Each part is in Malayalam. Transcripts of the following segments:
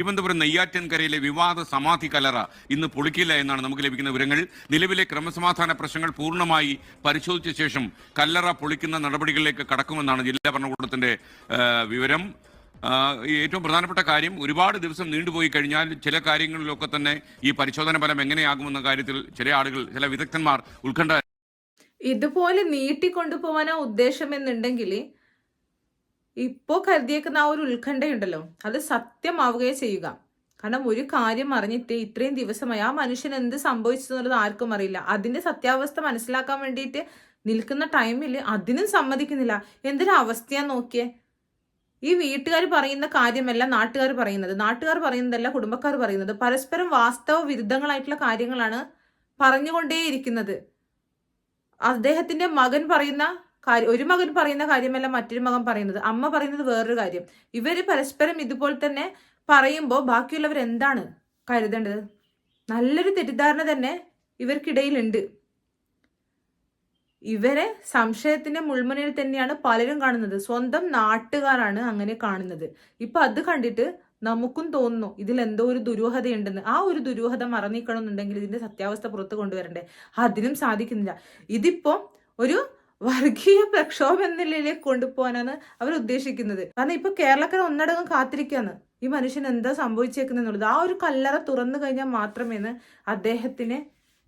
തിരുവനന്തപുരം നെയ്യാറ്റൻകരയിലെ വിവാദ സമാധി കലറ ഇന്ന് പൊളിക്കില്ല എന്നാണ് നമുക്ക് ലഭിക്കുന്ന വിവരങ്ങൾ. നിലവിലെ ക്രമസമാധാന പ്രശ്നങ്ങൾ പൂർണമായി പരിശോധിച്ച ശേഷം കല്ലറ പൊളിക്കുന്ന നടപടികളിലേക്ക് കടക്കുമെന്നാണ് ജില്ലാ ഭരണകൂടത്തിന്റെ വിവരം. ഏറ്റവും പ്രധാനപ്പെട്ട കാര്യം ഒരുപാട് ദിവസം നീണ്ടുപോയി കഴിഞ്ഞാൽ ചില കാര്യങ്ങളിലൊക്കെ തന്നെ ഈ പരിശോധന ഫലം എങ്ങനെയാകുമെന്ന കാര്യത്തിൽ ചില ആളുകൾ ചില വിദഗ്ധന്മാർ ഉത്കണ്ഠ ഇതുപോലെ നീട്ടിക്കൊണ്ടുപോകാനാ ഉദ്ദേശം എന്നുണ്ടെങ്കിൽ ഇപ്പോ കരുതിയേക്കുന്ന ആ ഒരു ഉത്കണ്ഠയുണ്ടല്ലോ. അത് സത്യമാവുകയേ ചെയ്യുക. കാരണം ഒരു കാര്യം അറിഞ്ഞിട്ട് ഇത്രയും ദിവസമായി ആ മനുഷ്യൻ എന്ത് സംഭവിച്ചു എന്നുള്ളത് ആർക്കും അറിയില്ല. അതിന്റെ സത്യാവസ്ഥ മനസ്സിലാക്കാൻ വേണ്ടിയിട്ട് നിൽക്കുന്ന ടൈമിൽ അതിനും സമ്മതിക്കുന്നില്ല. എന്തൊരു അവസ്ഥയാ നോക്കിയേ. ഈ വീട്ടുകാർ പറയുന്ന കാര്യമല്ല നാട്ടുകാർ പറയുന്നത്. നാട്ടുകാർ പറയുന്നതല്ല കുടുംബക്കാർ പറയുന്നത്. പരസ്പരം വാസ്തവ വിരുദ്ധങ്ങളായിട്ടുള്ള കാര്യങ്ങളാണ് പറഞ്ഞുകൊണ്ടേയിരിക്കുന്നത്. അദ്ദേഹത്തിന്റെ മകൻ പറയുന്ന ഒരു മകൻ പറയുന്ന കാര്യമല്ല മറ്റൊരു മകൻ പറയുന്നത്. അമ്മ പറയുന്നത് വേറൊരു കാര്യം. ഇവർ പരസ്പരം ഇതുപോലെ തന്നെ പറയുമ്പോൾ ബാക്കിയുള്ളവർ എന്താണ് കരുതേണ്ടത്? നല്ലൊരു തെറ്റിദ്ധാരണ തന്നെ ഇവർക്കിടയിലുണ്ട്. ഇവരെ സംശയത്തിന്റെ മുൾമുനയിൽ തന്നെയാണ് പലരും കാണുന്നത്. സ്വന്തം നാട്ടുകാരാണ് അങ്ങനെ കാണുന്നത്. ഇപ്പൊ അത് കണ്ടിട്ട് നമുക്കും തോന്നുന്നു ഇതിൽ എന്തോ ഒരു ദുരൂഹതയുണ്ടെന്ന്. ആ ഒരു ദുരൂഹത മറന്നിക്കണമെന്നുണ്ടെങ്കിൽ ഇതിന്റെ സത്യാവസ്ഥ പുറത്തു കൊണ്ടുവരണ്ടേ? അതിനും സാധിക്കുന്നില്ല. ഇതിപ്പോ ഒരു വർഗീയ പ്രക്ഷോഭ എന്ന നിലയിലേക്ക് കൊണ്ടുപോകാനാണ് അവർ ഉദ്ദേശിക്കുന്നത്. കാരണം ഇപ്പൊ കേരളക്കാർ ഒന്നടങ്കം കാത്തിരിക്കുകയാണ്. ഈ മനുഷ്യൻ എന്താ സംഭവിച്ചേക്കുന്നുള്ളത് ആ ഒരു കല്ലറ തുറന്നു കഴിഞ്ഞാൽ മാത്രമേ അദ്ദേഹത്തിന്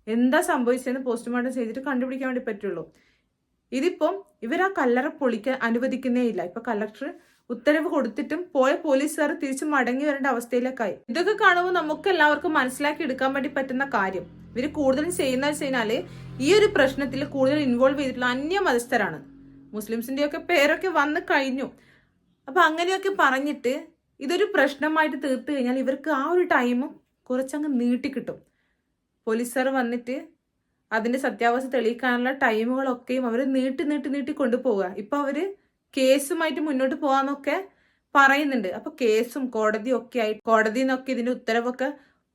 എന്താ സംഭവിച്ചതെന്ന് പോസ്റ്റ്മോർട്ടം ചെയ്തിട്ട് കണ്ടുപിടിക്കാൻ വേണ്ടി പറ്റുള്ളൂ. ഇതിപ്പം ഇവർ ആ കല്ലറ പൊളിക്കാൻ അനുവദിക്കുന്നേ ഇല്ല. ഇപ്പൊ കളക്ടർ ഉത്തരവ് കൊടുത്തിട്ടും പോയ പോലീസുകാർ തിരിച്ചു മടങ്ങി വരേണ്ട അവസ്ഥയിലേക്കായി. ഇതൊക്കെ കാണുമ്പോൾ നമുക്ക് എല്ലാവർക്കും മനസ്സിലാക്കി എടുക്കാൻ വേണ്ടി പറ്റുന്ന കാര്യം. ഇവർ കൂടുതലും ചെയ്യുന്ന വെച്ച് ഈ ഒരു പ്രശ്നത്തിൽ കൂടുതൽ ഇൻവോൾവ് ചെയ്തിട്ടുള്ള അന്യ മതസ്ഥരാണ്. മുസ്ലിംസിന്റെ ഒക്കെ പേരൊക്കെ വന്ന് കഴിഞ്ഞു. അപ്പൊ അങ്ങനെയൊക്കെ പറഞ്ഞിട്ട് ഇതൊരു പ്രശ്നമായിട്ട് തീർത്തു കഴിഞ്ഞാൽ ഇവർക്ക് ആ ഒരു ടൈമും കുറച്ചങ്ങ് നീട്ടിക്കിട്ടും പോലീസുകാർ വന്നിട്ട് അതിന്റെ സത്യാവസ്ഥ തെളിയിക്കാനുള്ള ടൈമുകളൊക്കെയും അവർ നീട്ടി നീട്ടി നീട്ടി കൊണ്ടുപോവുക. ഇപ്പൊ അവർ കേസുമായിട്ട് മുന്നോട്ട് പോകാന്നൊക്കെ പറയുന്നുണ്ട്. അപ്പൊ കേസും കോടതി ഒക്കെ ആയി കോടതിയിൽ നിന്നൊക്കെ ഇതിന്റെ ഉത്തരവൊക്കെ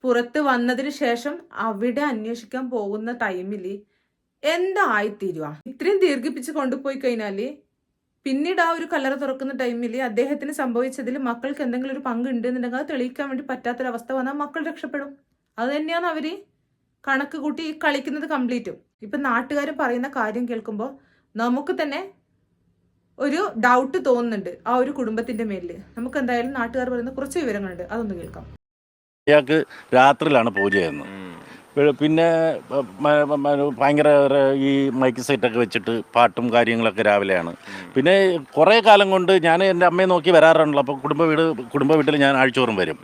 പുറത്ത് വന്നതിന് ശേഷം അവിടെ അന്വേഷിക്കാൻ പോകുന്ന ടൈമിൽ എന്തായിത്തീരുക ഇത്രയും ദീർഘിപ്പിച്ച് കൊണ്ടുപോയി കഴിഞ്ഞാൽ പിന്നീട് ആ ഒരു കല്ലറ തുറക്കുന്ന ടൈമിൽ അദ്ദേഹത്തിന് സംഭവിച്ചതിൽ മക്കൾക്ക് എന്തെങ്കിലും ഒരു പങ്ക് ഉണ്ട് എന്നുണ്ടെങ്കിൽ അത് തെളിയിക്കാൻ വേണ്ടി പറ്റാത്തൊരവസ്ഥ വന്നാൽ മക്കൾ രക്ഷപ്പെടും. അത് തന്നെയാണ് അവർ കണക്ക് കൂട്ടി കളിക്കുന്നത് കംപ്ലീറ്റും. ഇപ്പൊ നാട്ടുകാർ പറയുന്ന കാര്യം കേൾക്കുമ്പോൾ നമുക്ക് തന്നെ ഒരു ഡൗട്ട് തോന്നുന്നുണ്ട് ആ ഒരു കുടുംബത്തിന്റെ മേലിൽ. നമുക്ക് എന്തായാലും നാട്ടുകാർ പറയുന്ന കുറച്ച് വിവരങ്ങളുണ്ട്. അതൊന്ന് കേൾക്കാം. അയാൾക്ക് രാത്രിയിലാണ് പൂജ ചെയ്യുന്നത്. പിന്നെ ഭയങ്കര ഈ മൈക്ക് സെറ്റൊക്കെ വെച്ചിട്ട് പാട്ടും കാര്യങ്ങളൊക്കെ രാവിലെയാണ്. പിന്നെ കുറേ കാലം കൊണ്ട് ഞാൻ എന്റെ അമ്മയെ നോക്കി വരാറുണ്ടല്ലോ. അപ്പോൾ കുടുംബ വീട് കുടുംബ വീട്ടിൽ ഞാൻ ആഴ്ചോറും വരും.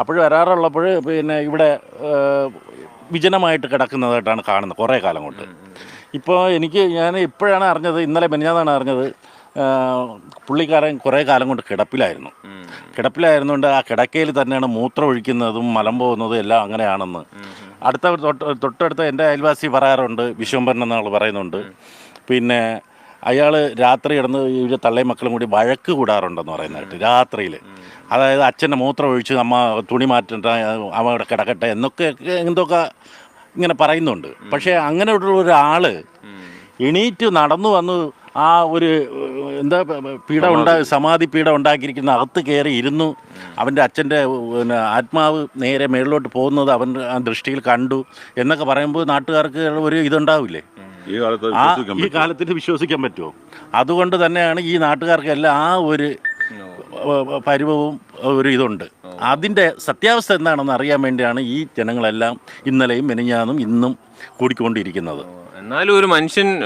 അപ്പോൾ വരാറുള്ളപ്പോൾ പിന്നെ ഇവിടെ വിജനമായിട്ട് കിടക്കുന്നതായിട്ടാണ് കാണുന്നത് കുറേ കാലം കൊണ്ട്. ഇപ്പോൾ എനിക്ക് ഞാൻ ഇപ്പോഴാണ് അറിഞ്ഞത് ഇന്നലെ മെനിഞ്ഞാന്നാണ് അറിഞ്ഞത് പുള്ളിക്കാരൻ കുറേ കാലം കൊണ്ട് കിടപ്പിലായിരുന്നു. കിടപ്പിലായിരുന്നുകൊണ്ട് ആ കിടക്കയിൽ തന്നെയാണ് മൂത്രം ഒഴിക്കുന്നതും മലം പോകുന്നതും എല്ലാം അങ്ങനെയാണെന്ന്. അടുത്ത തൊട്ട് തൊട്ടടുത്ത എന്റെ അയൽവാസി പറയാറുണ്ട് വിശ്വംഭരൻ എന്നാൾ പറയുന്നുണ്ട്. പിന്നെ അയാൾ രാത്രി കിടന്ന് ഇവരെ തള്ളയും മക്കളും കൂടി വഴക്ക് കൂടാറുണ്ടെന്ന് പറയുന്നതായിട്ട് രാത്രിയിൽ. അതായത് അച്ഛന്റെ മൂത്രം ഒഴിച്ച് അമ്മ തുണി മാറ്റണ്ട അവ അവിടെ കിടക്കട്ടെ എന്നൊക്കെ എന്തൊക്കെ ഇങ്ങനെ പറയുന്നുണ്ട്. പക്ഷേ അങ്ങനെയുള്ള ഒരാൾ എണീറ്റ് നടന്നു വന്ന് ആ ഒരു എന്താ പീഡ ഉണ്ടാ സമാധി. പീഡ ഉണ്ടാക്കിയിരിക്കുന്ന അകത്ത് കയറി ഇരുന്നു. അവന്റെ അച്ഛന്റെ പിന്നെ ആത്മാവ് നേരെ മേളിലോട്ട് പോകുന്നത് അവൻ ദൃഷ്ടിയിൽ കണ്ടു. എന്നൊക്കെ പറയുമ്പോൾ നാട്ടുകാർക്ക് ഒരു ഇതുണ്ടാവില്ലേ? ആ വിശ്വസിക്കാൻ ഈ പറ്റും കാലത്തിൽ വിശ്വസിക്കാൻ പറ്റുമോ? അതുകൊണ്ട് തന്നെയാണ് ഈ നാട്ടുകാർക്കെല്ലാം ആ ഒരു പരിവവും ഒരു ഇതുണ്ട്. അതിന്റെ സത്യാവസ്ഥ എന്താണെന്ന് അറിയാൻ വേണ്ടിയാണ് ഈ ജനങ്ങളെല്ലാം ഇന്നലെയും മെനിഞ്ഞാന്നും ഇന്നും കൂടിക്കൊണ്ടിരിക്കുന്നത്. എന്നാലും ഒരു മനുഷ്യൻ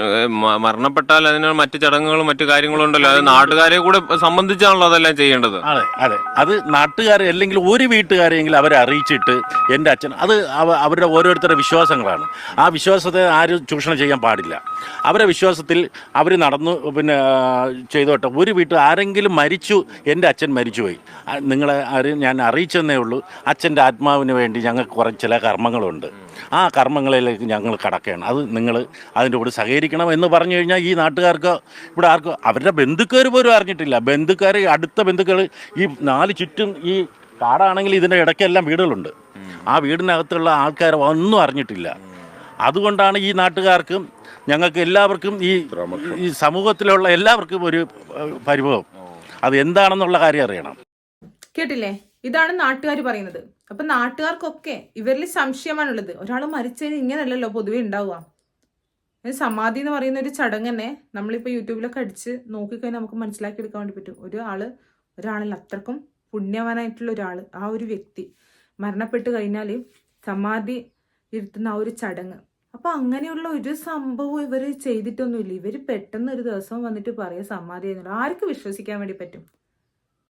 മരണപ്പെട്ടാൽ അതിന് മറ്റു ചടങ്ങുകളും മറ്റു കാര്യങ്ങളും ഉണ്ടല്ലോ. അത് നാട്ടുകാരെ കൂടെ സംബന്ധിച്ചാണല്ലോ അതെല്ലാം ചെയ്യേണ്ടത്. അതെ അതെ. അത് നാട്ടുകാരെ അല്ലെങ്കിൽ ഒരു വീട്ടുകാരെങ്കിലും അവരെ അറിയിച്ചിട്ട് എന്റെ അച്ഛൻ അത് അവ- അവരുടെ ഓരോരുത്തരുടെ വിശ്വാസങ്ങളാണ്. ആ വിശ്വാസത്തെ ആരും ചൂഷണം ചെയ്യാൻ പാടില്ല. അവരെ വിശ്വാസത്തിൽ അവർ നടന്നു പിന്നെ ചെയ്തോട്ടെ. ഒരു വീട്ടിൽ ആരെങ്കിലും മരിച്ചു എന്റെ അച്ഛൻ മരിച്ചുപോയി. നിങ്ങളെ ആരും ഞാൻ അറിയിച്ചെന്നേ ഉള്ളൂ. അച്ഛന്റെ ആത്മാവിന് വേണ്ടി ഞങ്ങൾക്ക് കുറച്ച് ചില കർമ്മങ്ങളുണ്ട്. ആ കർമ്മങ്ങളിലേക്ക് ഞങ്ങൾ കടക്കുകയാണ്. അത് നിങ്ങൾ അതിന്റെ കൂടെ സഹകരിക്കണം എന്ന് പറഞ്ഞു കഴിഞ്ഞാൽ ഈ നാട്ടുകാർക്ക് ഇവിടെ ആർക്കും അവരുടെ ബന്ധുക്കാർ പോലും അറിഞ്ഞിട്ടില്ല. ബന്ധുക്കാർ അടുത്ത ബന്ധുക്കൾ ഈ നാല് ചുറ്റും ഈ കാടാണെങ്കിൽ ഇതിന്റെ ഇടയ്ക്കെല്ലാം വീടുകളുണ്ട്. ആ വീടിനകത്തുള്ള ആൾക്കാർ ഒന്നും അറിഞ്ഞിട്ടില്ല. അതുകൊണ്ടാണ് ഈ നാട്ടുകാർക്കും ഞങ്ങൾക്ക് എല്ലാവർക്കും ഈ ഈ സമൂഹത്തിലുള്ള എല്ലാവർക്കും ഒരു പരിഭവം. അത് എന്താണെന്നുള്ള കാര്യം അറിയണം. കേട്ടില്ലേ? ഇതാണ് നാട്ടുകാർ പറയുന്നത്. അപ്പൊ നാട്ടുകാർക്കൊക്കെ ഇവരിൽ സംശയമാണുള്ളത്. ഒരാൾ മരിച്ചതിന് ഇങ്ങനെയല്ലല്ലോ പൊതുവെ ഉണ്ടാവുക. സമാധി എന്ന് പറയുന്ന ഒരു ചടങ്ങ് തന്നെ നമ്മളിപ്പോൾ യൂട്യൂബിലൊക്കെ അടിച്ച് നോക്കിക്കഴിഞ്ഞാൽ നമുക്ക് മനസ്സിലാക്കി എടുക്കാൻ വേണ്ടി പറ്റും. ഒരാൾ ഒരാളിൽ അത്രക്കും പുണ്യവാനായിട്ടുള്ള ഒരാൾ ആ ഒരു വ്യക്തി മരണപ്പെട്ട് കഴിഞ്ഞാൽ സമാധി ഇരുത്തുന്ന ആ ഒരു ചടങ്ങ്. അപ്പൊ അങ്ങനെയുള്ള ഒരു സംഭവം ഇവർ ചെയ്തിട്ടൊന്നുമില്ല. ഇവർ പെട്ടെന്ന് ഒരു ദിവസം വന്നിട്ട് പറയാം സമാധി എന്നുള്ള ആർക്ക് വിശ്വസിക്കാൻ വേണ്ടി പറ്റും?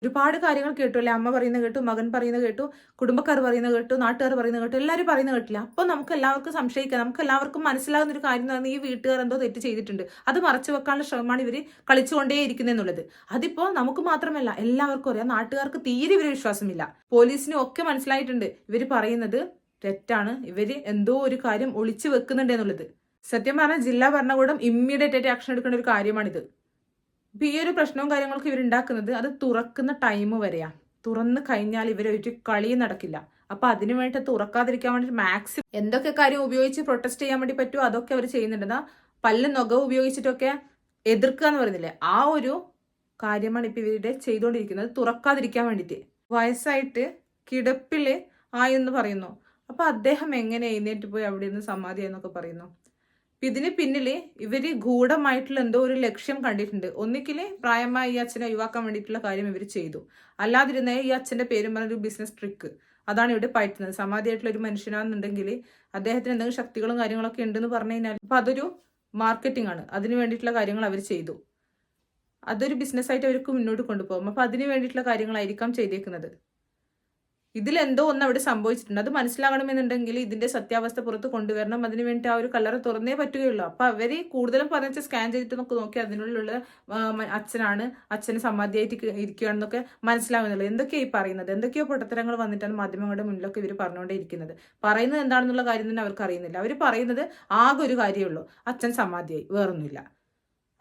ഒരുപാട് കാര്യങ്ങൾ കേട്ടു അല്ലെ? അമ്മ പറയുന്ന കേട്ടു മകൻ പറയുന്ന കേട്ടു കുടുംബക്കാർ പറയുന്ന കേട്ടു നാട്ടുകാർ പറയുന്ന കേട്ടു എല്ലാവരും പറയുന്ന കേട്ടില്ല. അപ്പൊ നമുക്ക് എല്ലാവർക്കും സംശയിക്കാം. നമുക്ക് എല്ലാവർക്കും മനസ്സിലാകുന്ന ഒരു കാര്യം എന്ന് പറയുന്നത് ഈ വീട്ടുകാർ എന്തോ തെറ്റ് ചെയ്തിട്ടുണ്ട്. അത് മറച്ചു വെക്കാനുള്ള ശ്രമമാണ് ഇവർ കളിച്ചുകൊണ്ടേ ഇരിക്കുന്നെന്നുള്ളത്. അതിപ്പോ നമുക്ക് മാത്രമല്ല എല്ലാവർക്കും അറിയാം നാട്ടുകാർക്ക് തീരെ ഇവർ വിശ്വാസമില്ല. പോലീസിനും ഒക്കെ മനസ്സിലായിട്ടുണ്ട് ഇവർ പറയുന്നത് തെറ്റാണ് ഇവർ എന്തോ ഒരു കാര്യം ഒളിച്ചു വെക്കുന്നുണ്ട് എന്നുള്ളത്. സത്യം പറഞ്ഞാൽ ജില്ലാ ഭരണകൂടം ഇമ്മീഡിയറ്റ് ആയിട്ട് ആക്ഷൻ എടുക്കേണ്ട ഒരു കാര്യമാണിത്. ഇപ്പൊ ഈ ഒരു പ്രശ്നവും കാര്യങ്ങളൊക്കെ ഇവരുണ്ടാക്കുന്നത് അത് തുറക്കുന്ന ടൈം വരെയാ. തുറന്നു കഴിഞ്ഞാൽ ഇവർ ഒരു കളി നടക്കില്ല. അപ്പൊ അതിനു വേണ്ടി തുറക്കാതിരിക്കാൻ വേണ്ടി മാക്സിമം എന്തൊക്കെ കാര്യം ഉപയോഗിച്ച് പ്രൊട്ടസ്റ്റ് ചെയ്യാൻ വേണ്ടി പറ്റുമോ അതൊക്കെ അവർ ചെയ്യുന്നുണ്ട്. എന്നാ പല്ല് നുക ഉപയോഗിച്ചിട്ടൊക്കെ എതിർക്കുക എന്ന് പറയുന്നില്ലേ? ആ ഒരു കാര്യമാണ് ഇപ്പൊ ഇവരുടെ ചെയ്തുകൊണ്ടിരിക്കുന്നത്. തുറക്കാതിരിക്കാൻ വേണ്ടിയിട്ട്. വയസ്സായിട്ട് കിടപ്പിൽ ആയെന്ന് പറയുന്നു. അപ്പൊ അദ്ദേഹം എങ്ങനെ എഴുന്നേറ്റ് പോയി അവിടെ നിന്ന് സമാധി എന്നൊക്കെ പറയുന്നു. ഇതിന് പിന്നിൽ ഇവർ ഗൂഢമായിട്ടുള്ള എന്തോ ഒരു ലക്ഷ്യം കണ്ടിട്ടുണ്ട്. ഒന്നിക്കിൽ പ്രായമായ ഈ അച്ഛനെ ഒഴിവാക്കാൻ വേണ്ടിയിട്ടുള്ള കാര്യം ഇവർ ചെയ്തു. അല്ലാതിരുന്ന ഈ അച്ഛന്റെ പേരും പറഞ്ഞൊരു ബിസിനസ് ട്രിക്ക് അതാണ് ഇവിടെ പയറ്റുന്നത്. സമാധിയായിട്ടുള്ള ഒരു മനുഷ്യനാണെന്നുണ്ടെങ്കിൽ അദ്ദേഹത്തിന് എന്തെങ്കിലും ശക്തികളും കാര്യങ്ങളൊക്കെ ഉണ്ടെന്ന് പറഞ്ഞു കഴിഞ്ഞാൽ അപ്പൊ അതൊരു മാർക്കറ്റിംഗ് ആണ്. അതിന് വേണ്ടിയിട്ടുള്ള കാര്യങ്ങൾ അവർ ചെയ്തു. അതൊരു ബിസിനസ് ആയിട്ട് അവർക്ക് മുന്നോട്ട് കൊണ്ടുപോകും. അപ്പൊ അതിന് വേണ്ടിയിട്ടുള്ള കാര്യങ്ങളായിരിക്കാം ചെയ്തേക്കുന്നത്. ഇതിൽ എന്തോ ഒന്ന് അവിടെ സംഭവിച്ചിട്ടുണ്ട്. അത് മനസ്സിലാകണമെന്നുണ്ടെങ്കിൽ ഇതിന്റെ സത്യാവസ്ഥ പുറത്ത് കൊണ്ടുവരണം. അതിന് വേണ്ടി ആ ഒരു കളർ തുറന്നേ പറ്റുകയുള്ളൂ. അപ്പൊ അവർ കൂടുതലും പറഞ്ഞ സ്കാൻ ചെയ്തിട്ട് നമുക്ക് നോക്കി അതിനുള്ളിലുള്ള അച്ഛനാണ് അച്ഛന് സമാധിയായിട്ട് ഇരിക്ക- ഇരിക്കുകയാണെന്നൊക്കെ മനസ്സിലാകുന്നുള്ളൂ. എന്തൊക്കെയാണ് ഈ പറയുന്നത്? എന്തൊക്കെയോ പൊട്ടത്തരങ്ങൾ വന്നിട്ടാണ് മാധ്യമങ്ങളുടെ മുന്നിലൊക്കെ ഇവർ പറഞ്ഞുകൊണ്ടേ ഇരിക്കുന്നത് പറയുന്നത് എന്താണെന്നുള്ള കാര്യം തന്നെ അവർക്ക് അറിയുന്നില്ല. അവർ പറയുന്നത് ആകെ ഒരു കാര്യമേ ഉള്ളൂ. അച്ഛൻ സമാധിയായി. വേറൊന്നുമില്ല.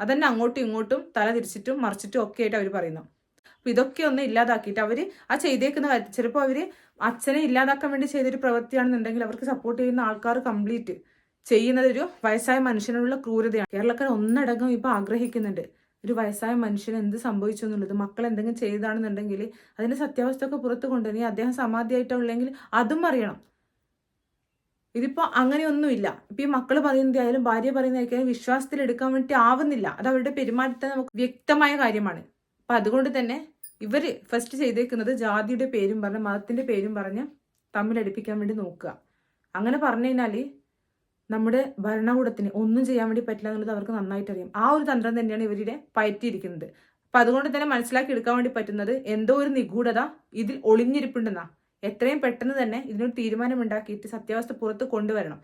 അതന്നെ അങ്ങോട്ടും ഇങ്ങോട്ടും തല തിരിച്ചിട്ടും മറിച്ചിട്ടും ഒക്കെ ആയിട്ട് അവർ പറയുന്നു. അപ്പൊ ഇതൊക്കെ ഒന്ന് ഇല്ലാതാക്കിയിട്ട് അവർ ആ ചെയ്തേക്കുന്ന കാര്യത്തിൽ ചിലപ്പോൾ അവർ അച്ഛനെ ഇല്ലാതാക്കാൻ വേണ്ടി ചെയ്തൊരു പ്രവൃത്തിയാണെന്നുണ്ടെങ്കിൽ അവർക്ക് സപ്പോർട്ട് ചെയ്യുന്ന ആൾക്കാർ കംപ്ലീറ്റ് ചെയ്യുന്നതൊരു വയസ്സായ മനുഷ്യനുള്ള ക്രൂരതയാണ്. കേരളക്കാർ ഒന്നടങ്കം ഇപ്പൊ ആഗ്രഹിക്കുന്നുണ്ട്. ഒരു വയസ്സായ മനുഷ്യന് എന്ത് സംഭവിച്ചു എന്നുള്ളത് മക്കൾ എന്തെങ്കിലും ചെയ്താണെന്നുണ്ടെങ്കിൽ അതിന്റെ സത്യാവസ്ഥ ഒക്കെ പുറത്ത് കൊണ്ടുവന്നി അദ്ദേഹം സമാധിയായിട്ടുള്ളെങ്കിൽ അതും അറിയണം. ഇതിപ്പോ അങ്ങനെയൊന്നുമില്ല. ഇപ്പൊ ഈ മക്കൾ പറയുന്നതായാലും ഭാര്യ പറയുന്നതായാലും വിശ്വാസത്തിൽ എടുക്കാൻ വേണ്ടി ആവുന്നില്ല. അത് അവരുടെ പെരുമാറ്റത്തെ നമുക്ക് വ്യക്തമായ കാര്യമാണ്. അപ്പൊ അതുകൊണ്ട് തന്നെ ഇവർ ഫസ്റ്റ് ചെയ്തേക്കുന്നത് ജാതിയുടെ പേരും പറഞ്ഞ് മതത്തിന്റെ പേരും പറഞ്ഞ് തമ്മിലടിപ്പിക്കാൻ വേണ്ടി നോക്കുക. അങ്ങനെ പറഞ്ഞു കഴിഞ്ഞാൽ നമ്മുടെ ഭരണകൂടത്തിന് ഒന്നും ചെയ്യാൻ വേണ്ടി പറ്റില്ല എന്നുള്ളത് അവർക്ക് നന്നായിട്ട് അറിയാം. ആ ഒരു തന്ത്രം തന്നെയാണ് ഇവരുടെ പയറ്റിയിരിക്കുന്നത്. അപ്പൊ അതുകൊണ്ട് തന്നെ മനസ്സിലാക്കി എടുക്കാൻ വേണ്ടി പറ്റുന്നത് എന്തോ ഒരു നിഗൂഢത ഇതിൽ ഒളിഞ്ഞിരിപ്പുണ്ടെന്നാ. എത്രയും പെട്ടെന്ന് തന്നെ ഇതിനൊരു തീരുമാനം ഉണ്ടാക്കിയിട്ട് സത്യാവസ്ഥ പുറത്ത് കൊണ്ടുവരണം.